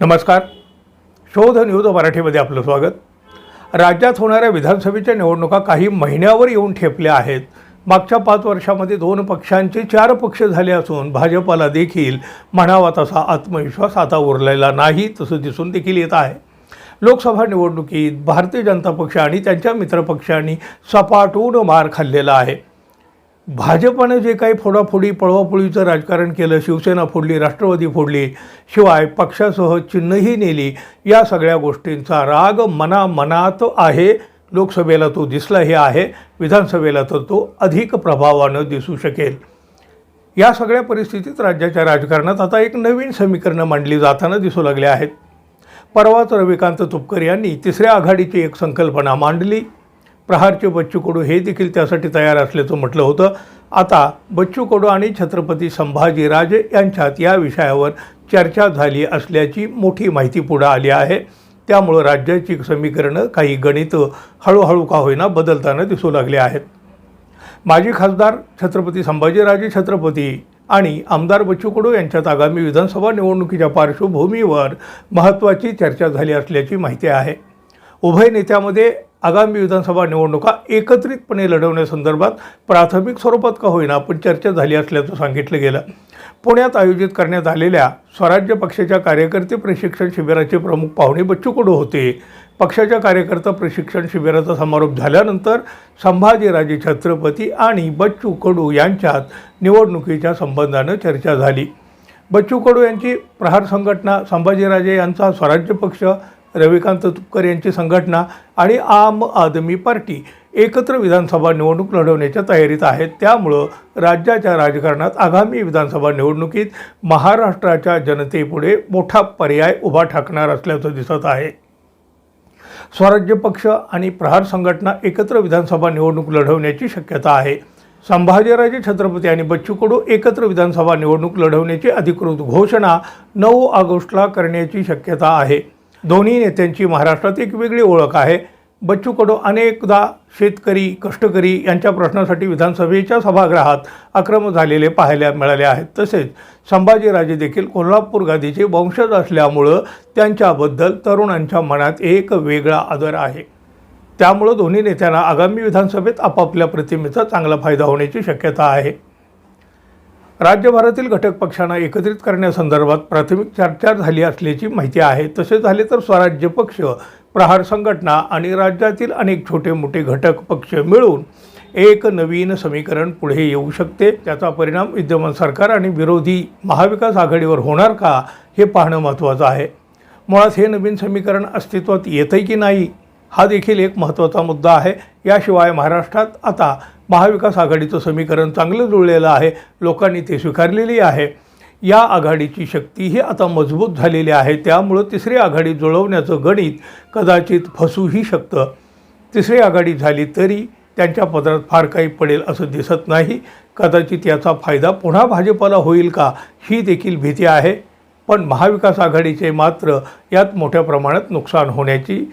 नमस्कार. शोध न्यूज मराठीमध्ये आपलं स्वागत. राज्यात होणाऱ्या विधानसभेच्या निवडणुका काही महिन्यावर येऊन ठेपल्या आहेत. मागच्या पाच वर्षामध्ये दोन पक्षांचे चार पक्ष झाले असून भाजपाला देखील म्हणावा तसा आत्मविश्वास आता उरलेला नाही तसं दिसून देखील येत आहे. लोकसभा निवडणुकीत भारतीय जनता पक्ष आणि त्यांच्या मित्रपक्षांनी सपाटून मार खाल्लेला आहे. भाजपाने जे काही फोडाफोडी पळवापोळीचं राजकारण केलं शिवसेना फोडली राष्ट्रवादी फोडली शिवाय पक्षासह चिन्हही नेली या सगळ्या गोष्टींचा राग मनामनात आहे. लोकसभेला तो दिसला हे आहे विधानसभेला तर तो अधिक प्रभावानं दिसू शकेल. या सगळ्या परिस्थितीत राज्याच्या राजकारणात आता एक नवीन समीकरणं मांडली जाताना दिसू लागले आहेत. परवाच रविकांत तुपकर यांनी तिसऱ्या आघाडीची एक संकल्पना मांडली. प्रहारचे बच्चू कडू हे देखील त्यासाठी तयार असल्याचं म्हटलं होतं. आता बच्चू कडू आणि छत्रपती संभाजीराजे यांच्यात या विषयावर चर्चा झाली असल्याची मोठी माहिती पुढं आली आहे. त्यामुळं राज्याची समीकरणं काही गणितं हळूहळू का होईना बदलताना दिसू लागले आहेत. माजी खासदार छत्रपती संभाजीराजे छत्रपती आणि आमदार बच्चू कडू यांच्यात आगामी विधानसभा निवडणुकीच्या पार्श्वभूमीवर महत्त्वाची चर्चा झाली असल्याची माहिती आहे. उभय नेत्यामध्ये आगामी विधानसभा निवडणुका एकत्रितपणे लढवण्यासंदर्भात प्राथमिक स्वरूपात का होईना पण चर्चा झाली असल्याचं सांगितलं गेलं. पुण्यात आयोजित करण्यात आलेल्या स्वराज्य पक्षाच्या कार्यकर्ते प्रशिक्षण शिबिराचे प्रमुख पाहुणे बच्चू कडू होते. पक्षाच्या कार्यकर्ता प्रशिक्षण शिबिराचा समारोप झाल्यानंतर संभाजीराजे छत्रपती आणि बच्चू कडू यांच्यात निवडणुकीच्या संबंधानं चर्चा झाली. बच्चू कडू यांची प्रहार संघटना संभाजीराजे यांचा स्वराज्य पक्ष रविकांत तुपकर यांची संघटना आणि आम आदमी पार्टी एकत्र विधानसभा निवडणूक लढवण्याच्या तयारीत आहेत. त्यामुळं राज्याच्या राजकारणात आगामी विधानसभा निवडणुकीत महाराष्ट्राच्या जनतेपुढे मोठा पर्याय उभा ठाकणार असल्याचं दिसत आहे. स्वराज्य पक्ष आणि प्रहार संघटना एकत्र विधानसभा निवडणूक लढवण्याची शक्यता आहे. संभाजीराजे छत्रपती आणि बच्चू कडू एकत्र विधानसभा निवडणूक लढवण्याची अधिकृत घोषणा नऊ ऑगस्टला करण्याची शक्यता आहे. दोन्ही नेत्यांची महाराष्ट्रात एक वेगळी ओळख आहे. बच्चू कडू अनेकदा शेतकरी कष्टकरी यांच्या प्रश्नासाठी विधानसभेच्या सभागृहात आक्रमक झालेले पाहायला मिळाले आहेत. तसेच संभाजीराजे देखील कोल्हापूर गादीचे वंशज असल्यामुळं त्यांच्याबद्दल तरुणांच्या मनात एक वेगळा आदर आहे. त्यामुळं दोन्ही नेत्यांना आगामी विधानसभेत आपापल्या प्रतिमेचा चांगला फायदा होण्याची शक्यता आहे. राज्यभरातील घटक पक्षांना एकत्रित करण्यासंदर्भात प्राथमिक चर्चा झाली असल्याची माहिती आहे. तसे झाले तर स्वराज्य पक्ष प्रहार संघटना आणि राज्यातील अनेक छोटे मोठे घटक पक्ष मिळून एक नवीन समीकरण पुढे येऊ शकते. त्याचा परिणाम विद्यमान सरकार आणि विरोधी महाविकास आघाडीवर होणार का हे पाहणं महत्त्वाचं आहे. मुळात हे नवीन समीकरण अस्तित्वात येतंय की नाही? हा देखील एक महत्त्वाचा मुद्दा आहे. याशिवाय महाराष्ट्रात आता महाविकास आघाडीचं समीकरण चांगलं जुळलेलं आहे लोकांनी ते स्वीकारलेली आहे. या आघाडीची शक्तीही आता मजबूत झालेली आहे त्यामुळं तिसरी आघाडी जुळवण्याचं गणित कदाचित फसूही शकतं. तिसरी आघाडी झाली तरी त्यांच्या पदरात फार काही पडेल असं दिसत नाही. कदाचित याचा फायदा पुन्हा भाजपाला होईल का ही देखील भीती आहे. पण महाविकास आघाडीचे मात्र यात मोठ्या प्रमाणात नुकसान होण्याची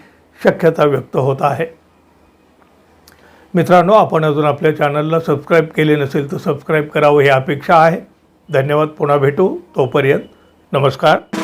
शक्यता व्यक्त होत आहे. मित्रांनो आपण अजून आपल्या चॅनलला सबस्क्राईब केले नसेल तर सबस्क्राईब करावं ही अपेक्षा आहे. धन्यवाद पुन्हा भेटू. तोपर्यंत नमस्कार.